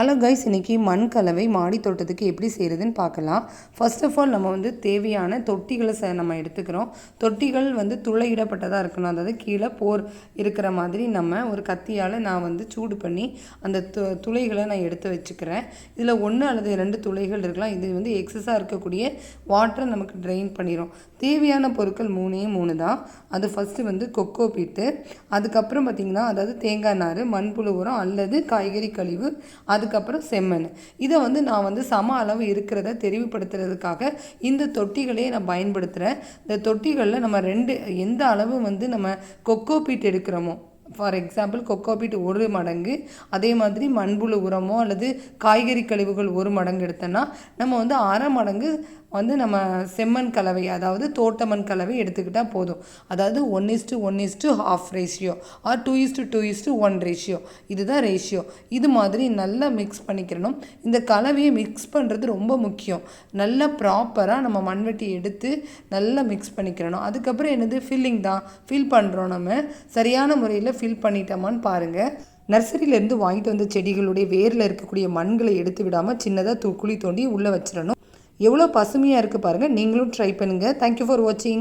Hello guys இன்றைக்கி மண் கலவை மாடி தோட்டத்துக்கு எப்படி செய்கிறதுன்னு பார்க்கலாம். ஃபர்ஸ்ட் ஆஃப் ஆல் நம்ம வந்து தேவையான தொட்டிகளை ச நம்ம எடுத்துக்கிறோம். தொட்டிகள் வந்து துளையிடப்பட்டதாக இருக்கணும். அதாவது கீழே போர் இருக்கிற மாதிரி நம்ம ஒரு கத்தியால் நான் வந்து சூடு பண்ணி அந்த து துளைகளை நான் எடுத்து வச்சுக்கிறேன். இதில் ஒன்று அல்லது ரெண்டு துளைகள் இருக்கலாம். இது வந்து எக்ஸஸாக இருக்கக்கூடிய வாட்டரை நமக்கு ட்ரெயின் பண்ணிடும் தேவையான பொருட்கள் மூணே மூணு தான். அது ஃபஸ்ட்டு வந்து கொக்கோ பீட்டு அதுக்கப்புறம் பார்த்திங்கன்னா அதாவது தேங்காய் நார் மண்புழு உரம் அல்லது காய்கறி கழிவு அதுக்கப்புறம் செம்மண். இதை வந்து நான் வந்து சம அளவு இருக்கிறத தெரிவுபடுத்துறதுக்காக இந்த தொட்டிகளையே நான் பயன்படுத்துகிறேன் இந்த தொட்டிகளில் நம்ம ரெண்டு எந்த அளவு வந்து நம்ம கொக்கோ பீட் எடுக்கிறோமோ ஃபார் எக்ஸாம்பிள் கொக்கோபீட் ஒரு மடங்கு அதே மாதிரி மண்புழு உரமோ அல்லது காய்கறி கழிவுகள் ஒரு மடங்கு எடுத்தோன்னா நம்ம வந்து அரை மடங்கு வந்து நம்ம செம்மண் கலவை அதாவது தோட்டமண் கலவை எடுத்துக்கிட்டால் போதும். அதாவது one is to one is to half ratio or two is to two is to one ratio இதுதான் ரேஷியோ இது மாதிரி நல்லா மிக்ஸ் பண்ணிக்கிறணும். இந்த கலவையை மிக்ஸ் பண்ணுறது ரொம்ப முக்கியம். நல்லா ப்ராப்பராக நம்ம மண்வெட்டி எடுத்து நல்லா மிக்ஸ் பண்ணிக்கிறணும். அதுக்கப்புறம் என்னது? ஃபில்லிங் தான். ஃபில் பண்ணுறோம் நம்ம. சரியான முறையில் ஃபில் பண்ணிட்டோமான்னு பாருங்கள் நர்சரியிலேருந்து வாங்கிட்டு வந்த செடிகளுடைய வேரில் இருக்கக்கூடிய மண்களை எடுத்து விடாமல் சின்னதாக து குழி தோண்டி உள்ளே வச்சிடணும். எவ்வளோ பசுமையாக இருக்குது பாருங்கள் நீங்களும் ட்ரை பண்ணுங்கள் தேங்க்யூ ஃபார் வாட்சிங்